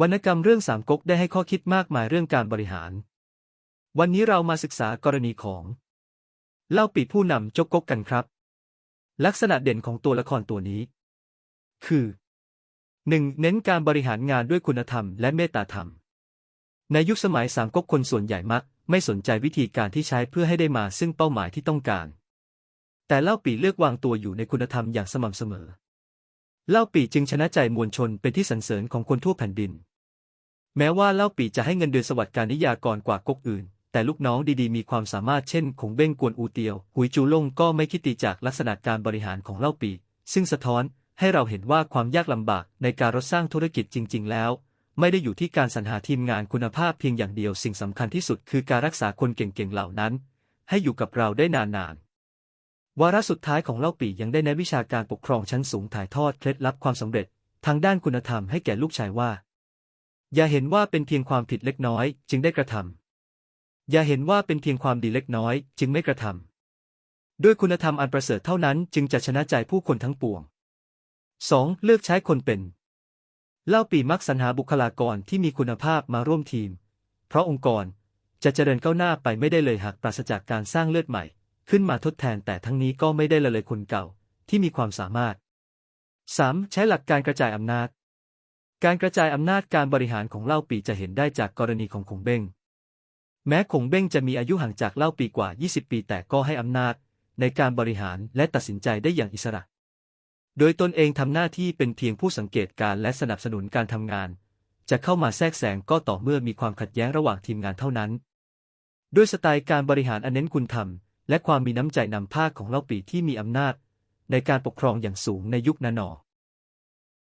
วรรณกรรมเรื่องสามก๊กได้ให้ข้อคิดมากมายเรื่องการบริหาร วันนี้เรามาศึกษากรณีของ เล่าปีผู้นำจกก๊กกันครับ ลักษณะเด่นของตัวละครตัวนี้ คือ 1. เน้นการบริหารงานด้วยคุณธรรมและเมตตาธรรม ในยุคสมัยสามก๊กคนส่วนใหญ่มัก ไม่สนใจวิธีการที่ใช้เพื่อให้ได้มาซึ่งเป้าหมายที่ต้องการ แต่เล่าปีเลือกวางตัวอยู่ในคุณธรรมอย่างสม่ำเสมอ เล่าปีจึงชนะใจมวลชนเป็นที่สรรเสริญของคนทั่วแผ่นดิน แม้ว่าเล่าปีจะให้เงินเดือนสวัสดิการนิยากรกว่าก๊กอื่น แต่ลูกน้องดีๆ มีความสามารถเช่นคงเบ้งกวนอูเตียว หุยจูล่งก็ไม่คิดตีจากลักษณะการบริหารของเล่าปีซึ่งสะท้อนให้เราเห็นว่าความยากลำบากในการรสร้างธุรกิจจริง ๆ แล้ว ไม่ได้อยู่ที่การสรรหาทีมงานคุณภาพเพียงอย่างเดียวสิ่งสำคัญที่สุดคือการรักษาคนเก่งๆเหล่านั้น ให้อยู่กับเราได้นานๆ วาระสุดท้ายของเล่าปียังได้ในวิชาการปกครองชั้นสูงถ่ายทอดเคล็ดลับความสำเร็จ ทางด้านคุณธรรมให้แก่ลูกชายว่า อย่าเห็นว่าเป็นเพียงความผิดเล็กน้อย จึงได้กระทำอย่าเห็นว่าเป็นเพียงความดีเล็กน้อย จึงไม่กระทำด้วยคุณธรรมอันประเสริฐเท่านั้นจึงจะชนะใจผู้คนทั้งปวง 2. เลือกใช้คนเป็น เล่าปีมักสรรหาบุคลากรที่มีคุณภาพมาร่วมทีม เพราะองค์กรจะเจริญก้าวหน้าไปไม่ได้เลยหากปราศจากการสร้างเลือดใหม่ ขึ้นมาทดแทนแต่ทั้งนี้ก็ไม่ได้ละเลยคนเก่าที่มีความสามารถ 3. ใช้หลักการกระจายอำนาจ การกระจายอำนาจการบริหารของเล่าปีจะเห็นได้จากกรณีของคงเบ้ง แม้คงเบ้งจะมีอายุห่างจากเล่าปีกว่า 20 ปีแต่ก็ให้อำนาจ ในการบริหารและตัดสินใจได้อย่างอิสระ โดยตนเองทำหน้าที่เป็นเพียงผู้สังเกตการและสนับสนุนการทำงาน จะเข้ามาแทรกแซงก็ต่อเมื่อมีความขัดแย้งระหว่างทีมงานเท่านั้น ด้วยสไตล์การบริหารอันเน้นคุณธรรม และความมีน้ำใจนำภาคของเล่าปีที่มีอำนาจ ในการปกครองอย่างสูงในยุคนาหนอ